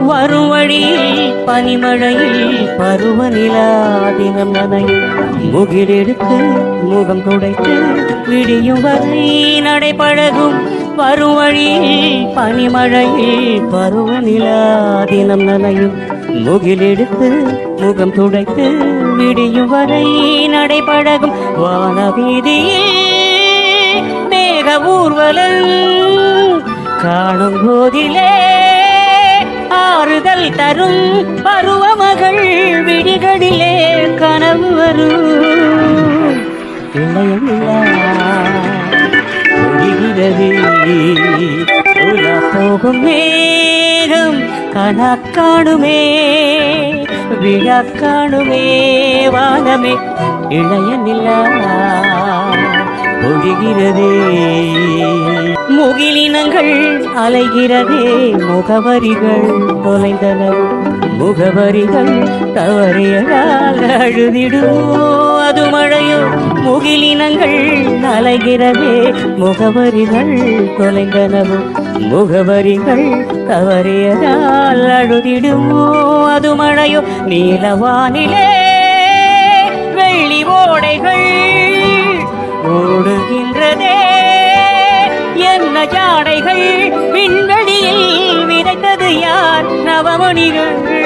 வரும் வழியில் பனிமழையில் பருவநிலாதினம் நனையும் முகிலெடுத்து முகம் துடைத்து விடியும் வரை நடைபழகும். வரும் வழியில் பனிமழையில் பருவநிலாதினம் நனையும். முகிலெடுத்து முகம் துடைத்து விடியும் வரை நடைபழகும். வானவீதியில் மேக ஊர்வலம். காணும் போதிலே ஆறுதல் தரும் பருவமகள் விடிகளிலே கனவு வரும். உலா போகும் மேகம் கணக்காணுமே விழா காணுமே வானமே. இளைய நிலா ஒழிகிறதே. முகிலினங்கள் அலைகிறதே முகவரிகள் தொலைந்தன முகவரிகள் தவறியதால் அழுதிடுமோ அது மழையோ முகிலினங்கள் அலைகிறதே முகவரிகள் தொலைந்தனவோ முகவரிகள் தவறியதால் அழுதிடுமோ அது மழையோ நீலவானிலே வெள்ளி ஓடைகள் ஓடுகின்றதே என்ன ஜாடைகள் விண்வெளியில் விதைத்தது யார்? நவமணிகள்.